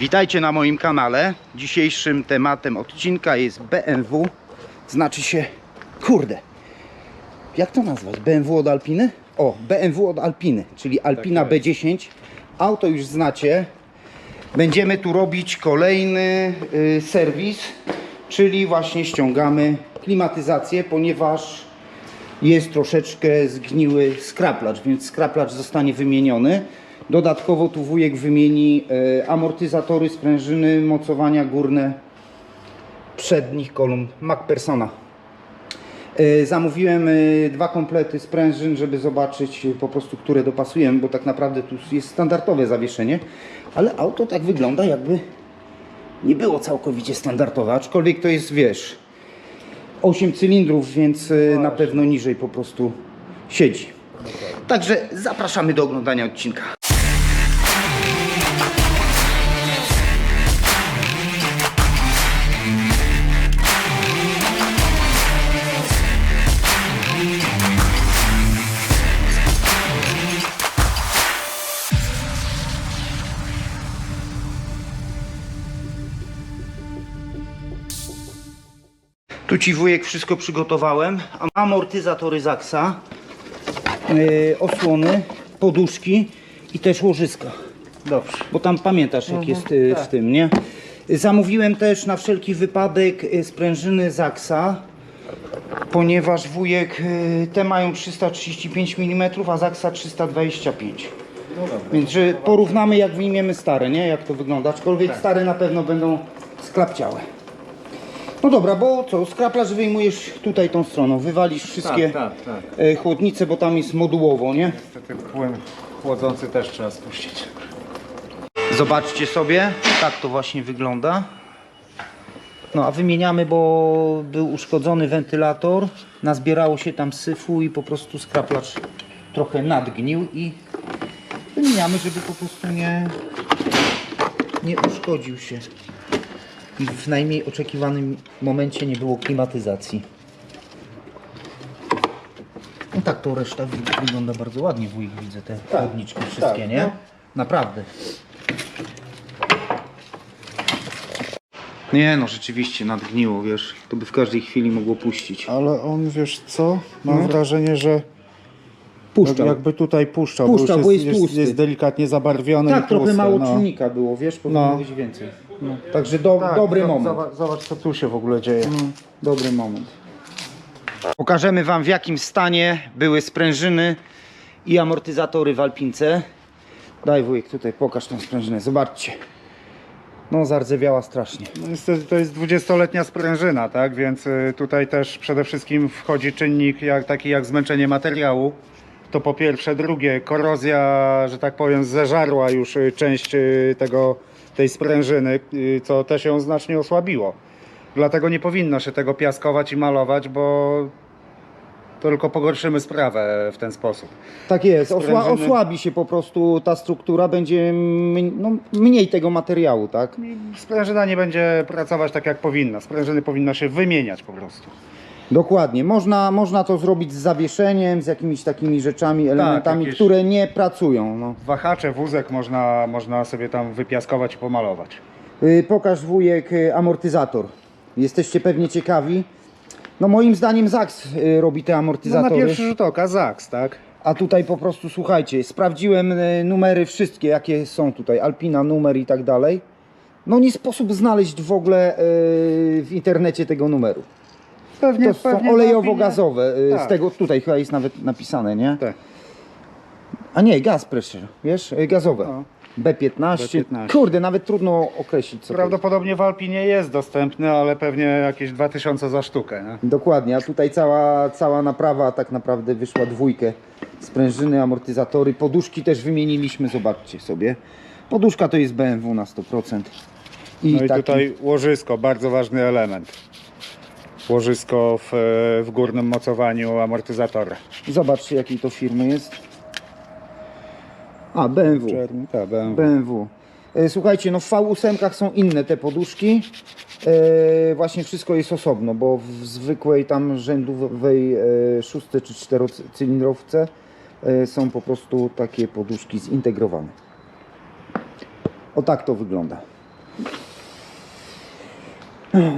Witajcie na moim kanale. Dzisiejszym tematem odcinka jest BMW. Znaczy się, kurde, jak to nazwać? BMW od Alpiny? O, BMW od Alpiny, czyli Alpina Tak B10. Auto już znacie. Będziemy tu robić kolejny y, serwis, czyli właśnie ściągamy klimatyzację, ponieważ jest troszeczkę zgniły skraplacz, więc skraplacz zostanie wymieniony. Dodatkowo tu wujek wymieni e, amortyzatory, sprężyny, mocowania górne przednich kolumn MacPersona. E, Zamówiłem e, dwa komplety sprężyn, żeby zobaczyć po prostu, które dopasujemy, bo tak naprawdę tu jest standardowe zawieszenie, ale auto tak wygląda jakby nie było całkowicie standardowe, aczkolwiek to jest, wiesz, 8 cylindrów, więc e, na pewno niżej po prostu siedzi. Także zapraszamy do oglądania odcinka. Tu ci wujek wszystko przygotowałem. Am- Amortyzatory Zaxa, yy, osłony, poduszki i też łożyska. Dobrze. Bo tam pamiętasz jak jest yy, w tym, nie? Zamówiłem też na wszelki wypadek yy, sprężyny Zaxa, ponieważ wujek yy, te mają 335 mm, a Zaxa 325. No. Więc że porównamy jak wyjmiemy stare, nie? Jak to wygląda. Aczkolwiek Tak. stare na pewno będą sklapciałe. No dobra, bo co, skraplasz wyjmujesz tutaj tą stroną, wywalisz wszystkie Tak, tak, tak. e, chłodnice, bo tam jest modułowo, nie? Niestety płyn chłodzący też trzeba spuścić. Zobaczcie sobie, tak to właśnie wygląda. No a wymieniamy, bo był uszkodzony wentylator, nazbierało się tam syfu i po prostu skraplacz trochę nadgnił i wymieniamy, żeby po prostu nie, nie uszkodził się. I w najmniej oczekiwanym momencie nie było klimatyzacji. No tak, to reszta wy- wygląda bardzo ładnie, wujek widzę te chłodniczki wszystkie, tak, nie? no. Naprawdę. Nie no, rzeczywiście nadgniło, wiesz, to by w każdej chwili mogło puścić. Ale on, wiesz co, mam No. wrażenie, że Puszczał. jakby tutaj puszczał, Puszczał, bo, bo już jest jest, tłusty. jest, jest delikatnie zabarwiony Tak, i trochę tłusty, mało no. czujnika było, wiesz, powinno No. być więcej. No. Także do, Tak, dobry moment. Zobacz, zobacz, co tu się w ogóle dzieje. No, dobry moment. Pokażemy Wam w jakim stanie były sprężyny i amortyzatory w Alpince. Daj wujek tutaj, pokaż tą sprężynę, zobaczcie. No zardzewiała strasznie. No niestety to jest 20-letnia sprężyna, tak? Więc y, tutaj też przede wszystkim wchodzi czynnik jak, taki jak zmęczenie materiału. To po pierwsze, drugie, korozja, że tak powiem, zeżarła już y, część y, tego, tej sprężyny, y, co też ją znacznie osłabiło. Dlatego nie powinno się tego piaskować i malować, bo tylko pogorszymy sprawę w ten sposób. Tak jest, osła, Sprężyny. osłabi się po prostu ta struktura, będzie mniej- no, mniej tego materiału, tak? Sprężyna nie będzie pracować tak jak powinna. Sprężyny powinno się wymieniać po prostu. Dokładnie. Można, można to zrobić z zawieszeniem, z jakimiś takimi rzeczami, elementami, jakieś- które nie pracują. No. Wahacze, wózek można, można sobie tam wypiaskować i pomalować. Y, Pokaż wujek y, amortyzator. Jesteście pewnie ciekawi. No moim zdaniem Zax y, robi te No, na amortyzatory. pierwszy rzut oka ZAX, tak? A tutaj po prostu słuchajcie, sprawdziłem y, numery wszystkie, jakie są tutaj, Alpina, numer i tak dalej. No nie sposób znaleźć w ogóle y, w internecie tego numeru. Pewnie, To są pewnie olejowo-gazowe. y, Z Tak. tego tutaj chyba jest nawet napisane, nie? Tak. A nie, gaz pressure, wiesz, y, gazowe. No. B15. B15. Kurde, nawet trudno określić co to jest. Prawdopodobnie w Alpinie jest dostępny, ale pewnie jakieś 2000 za sztukę. Nie? Dokładnie, a tutaj cała, cała naprawa tak naprawdę wyszła dwójkę. Sprężyny, amortyzatory, poduszki też wymieniliśmy, zobaczcie sobie. Poduszka to jest BMW na 100%. I, No i taki, tutaj łożysko, bardzo ważny element. Łożysko w, w górnym mocowaniu amortyzatora. Zobaczcie jakiej to firmy jest. A, BMW. Czerni, tak, BMW. BMW. E, Słuchajcie, no w V8 są inne te poduszki. E, właśnie wszystko jest osobno, bo w zwykłej tam rzędowej e, czy czterocylindrowce e, są po prostu takie poduszki zintegrowane. O tak to wygląda.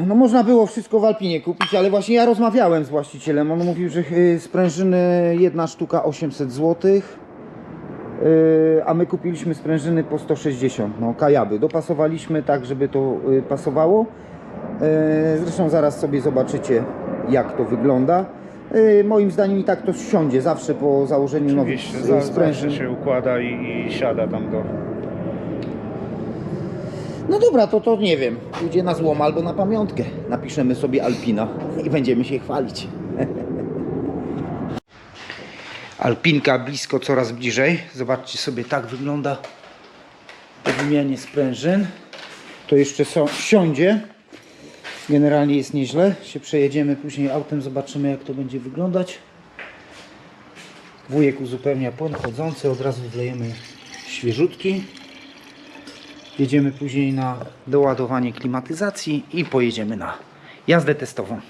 No można było wszystko w Alpinie kupić, ale właśnie ja rozmawiałem z właścicielem. On mówił, że y, sprężyny jedna sztuka 800 zł, y, a my kupiliśmy sprężyny po 160, no kajaby. Dopasowaliśmy tak, żeby to y, pasowało. Zresztą zaraz sobie zobaczycie, jak to wygląda. Moim zdaniem i tak to siądzie zawsze po założeniu nowych Oczywiście, y, za, zawsze sprężyn. się układa i, i siada tam do... No dobra, to to nie wiem. Pójdzie na złom albo na pamiątkę. Napiszemy sobie Alpina i będziemy się chwalić. Alpinka blisko, coraz bliżej. Zobaczcie sobie, tak wygląda po wymianie sprężyn. To jeszcze so, siądzie. Generalnie jest nieźle. Się przejedziemy później autem, zobaczymy jak to będzie wyglądać. Wujek uzupełnia płyn chodzący, od razu wlejemy świeżutki. Jedziemy później na doładowanie klimatyzacji i pojedziemy na jazdę testową.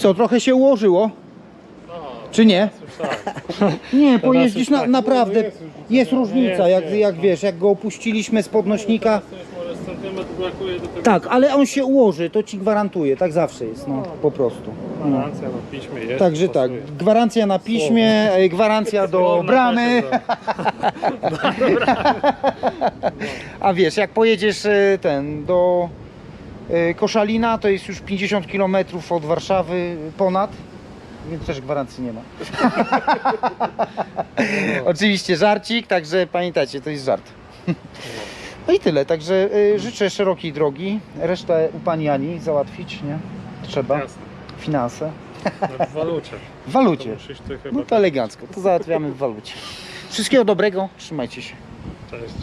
Co, trochę się ułożyło? Czy nie? Nie, pojeździsz na, naprawdę. Jest różnica, jak, jak wiesz, jak go opuściliśmy z podnośnika. Centymetr brakuje do tego. Tak, ale on się ułoży, to ci gwarantuję, tak zawsze jest, no po prostu. Gwarancja na piśmie jest. Także tak, pasuje. gwarancja na piśmie, e, gwarancja do Słowna bramy. też A wiesz, jak pojedziesz e, ten do Koszalina, to jest już 50 km od Warszawy ponad, więc też gwarancji nie ma. Oczywiście żarcik, także pamiętajcie, to jest żart. No i tyle, także e, życzę szerokiej drogi, resztę u pani Ani załatwić, nie? Trzeba, Jasne. finanse. No, W walucie. W To walucie. chyba. No to elegancko, to załatwiamy w walucie. Wszystkiego dobrego, trzymajcie się. Cześć.